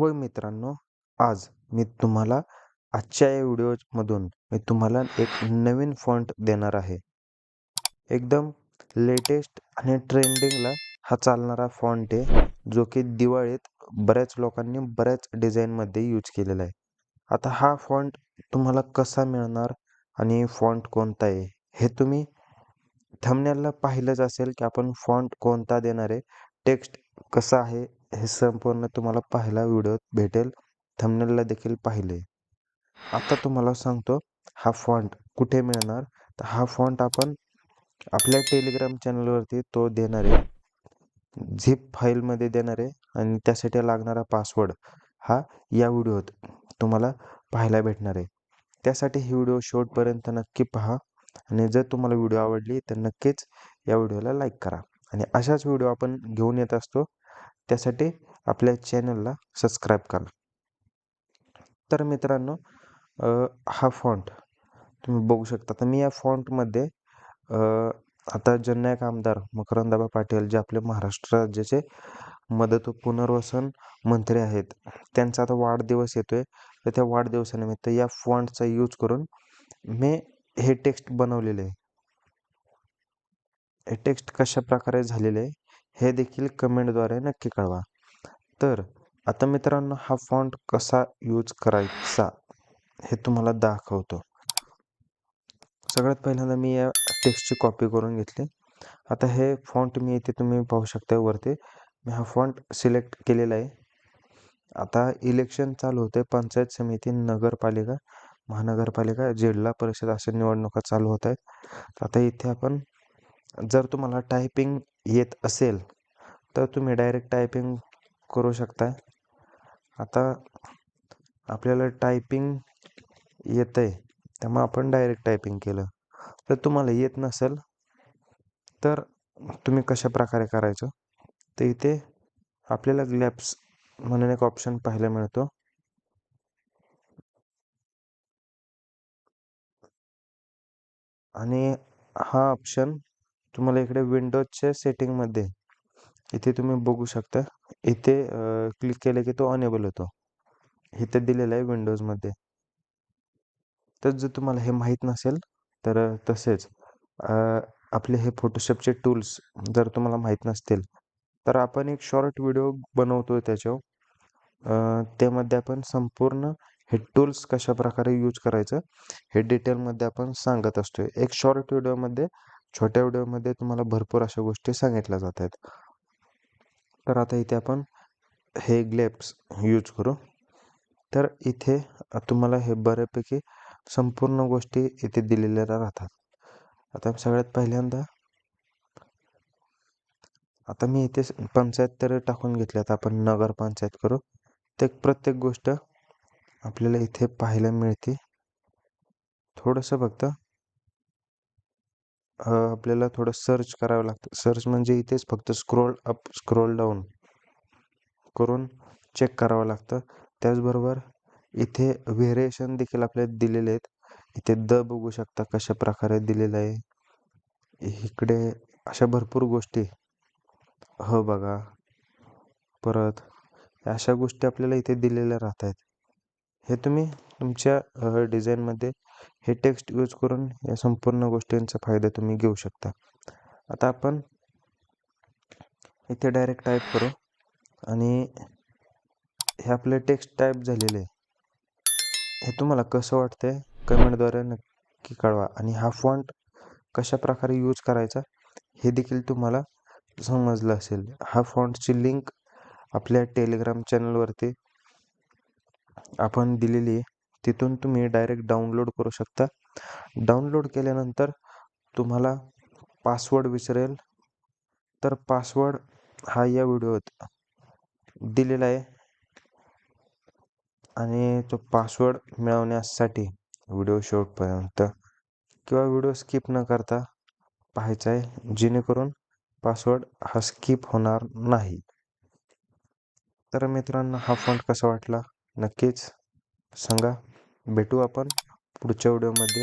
व मित्रांनो आज मी तुम्हाला आजच्या या व्हिडिओमधून मी तुम्हाला एक नवीन फॉन्ट देणार आहे. एकदम लेटेस्ट आणि ट्रेंडिंगला हा चालणारा फॉन्ट आहे जो की दिवाळीत बऱ्याच लोकांनी बऱ्याच डिझाईनमध्ये यूज केलेला आहे. आता हा फॉन्ट तुम्हाला कसा मिळणार आणि फॉन्ट कोणता आहे हे तुम्ही थमनेलला पाहिलंच असेल की आपण फॉन्ट कोणता देणार आहे टेक्स्ट कसा आहे हे संपूर्ण तुम्हाला पाहायला व्हिडिओत भेटेल थंबनेलला देखील पाहिले. आता तुम्हाला सांगतो हा फॉन्ट कुठे मिळणार? तर हा फॉन्ट आपण आपल्या टेलिग्राम चॅनलवरती तो देणार आहे. झिप फाईलमध्ये देणार आहे आणि त्यासाठी लागणारा पासवर्ड हा या व्हिडिओत तुम्हाला पाहायला भेटणार आहे. त्यासाठी ही व्हिडिओ शेवटपर्यंत नक्की पहा आणि जर तुम्हाला व्हिडिओ आवडली तर नक्कीच या व्हिडिओला लाईक करा. आणि अशाच व्हिडिओ आपण घेऊन येत असतो. त्यासाठी आपल्या चॅनलला सबस्क्राईब करा. तर मित्रांनो हा फॉन्ट तुम्ही बघू शकता. तर मी या फॉन्टमध्ये आता जननायक आमदार मकरंदाबा पाटील जे आपले महाराष्ट्र राज्याचे मदत व पुनर्वसन मंत्री आहेत त्यांचा आता वाढदिवस येतोय. तर त्या वाढदिवसानिमित्त या फॉन्टचा यूज करून मी हे टेक्स्ट बनवलेले आहे. हे टेक्स्ट कशा प्रकारे झालेले आहे? हे देखील कमेंटद्वारे नक्की कळवा. तर आता मित्रांनो हा फॉन्ट कसा यूज करायचा हे तुम्हाला दाखवतो. सगळ्यात पहिल्यांदा मी या टेक्स्टची कॉपी करून घेतली. आता हे फॉन्ट मी इथे तुम्ही पाहू शकता वरती. मी हा फॉन्ट सिलेक्ट केलेला आहे. आता इलेक्शन चालू होते पंचायत समिती नगरपालिका महानगरपालिका जिल्हा परिषद अशा निवडणुका चालू होत आहेत. आता इथे आपण जर तुम्हाला टायपिंग येत असेल तर तुम्ही डायरेक्ट टायपिंग करू शकता. आता आपल्याला टायपिंग येतं आहे त्यामुळे आपण डायरेक्ट टायपिंग केलं. तर तुम्हाला येत नसेल तर तुम्ही कशा प्रकारे करायचं? तर इथे आपल्याला ग्लॅप्स म्हणून एक ऑप्शन पाहायला मिळतो. आणि हा ऑप्शन तुम्हाला इकडे विंडोजच्या सेटिंगमध्ये इथे तुम्ही बघू शकता. इथे क्लिक केलं की तो अनेबल होतो. इथे दिलेला आहे विंडोजमध्ये तर जर तुम्हाला हे माहीत नसेल तर तसेच आपले हे फोटोशॉपचे टूल्स जर तुम्हाला माहीत नसतील तर आपण एक शॉर्ट व्हिडिओ बनवतो आहे त्याच्यावर त्यामध्ये आपण संपूर्ण हे टूल्स कशा प्रकारे यूज करायचं हे डिटेलमध्ये आपण सांगत असतो एक शॉर्ट व्हिडिओमध्ये छोट्या व्हिडिओमध्ये तुम्हाला भरपूर अशा गोष्टी सांगितल्या जात आहेत. तर आता इथे आपण हे ग्लेप्स यूज करू. तर इथे तुम्हाला हे बऱ्यापैकी संपूर्ण गोष्टी इथे दिलेल्या राहतात. आता सगळ्यात पहिल्यांदा आता मी इथे पंचायत तर टाकून घेतल्या आता आपण नगर पंचायत करू. ते प्रत्येक गोष्ट आपल्याला इथे पाहायला मिळते. थोडंसं फक्त आपल्याला थोडं सर्च करावं लागतं. सर्च म्हणजे इथेच फक्त स्क्रोल अप स्क्रोल डाऊन करून चेक करावं लागतं. त्याचबरोबर इथे व्हेरिएशन देखील आपल्याला दिलेले आहेत. इथे द बघू शकता कशा प्रकारे दिलेलं आहे. इकडे अशा भरपूर गोष्टी. ह बघा. परत अशा गोष्टी आपल्याला इथे दिलेल्या राहत आहेत हे तुम्ही तुमच्या डिझाईनमध्ये हे टेक्स्ट यूज करून या संपूर्ण गोष्टींचा फायदा तुम्ही घेऊ शकता. आता आपण इथे डायरेक्ट टाईप करू आणि हे आपले टेक्स्ट टाईप झालेले हे तुम्हाला कसं वाटतंय कमेंटद्वारे नक्की कळवा आणि हा फॉन्ट कशा प्रकारे यूज करायचा हे देखील तुम्हाला समजलं असेल. हा फॉन्टची लिंक आपल्या टेलिग्राम चॅनलवरती आपण दिलेली आहे. तिथून तुम्ही डायरेक्ट डाउनलोड करू शकता. डाउनलोड केल्यानंतर तुम्हाला पासवर्ड विसरेल. तर पासवर्ड हा या व्हिडिओत दिलेला आहे. आणि तो पासवर्ड मिळवण्यासाठी व्हिडिओ शेवटपर्यंत किंवा व्हिडिओ स्किप न करता पाहायचा आहे. जेणेकरून पासवर्ड हा स्किप होणार नाही. तर मित्रांनो हा फंड कसा वाटला? नक्कीच सांगा. भेटू आपण पुढच्या व्हिडिओमध्ये.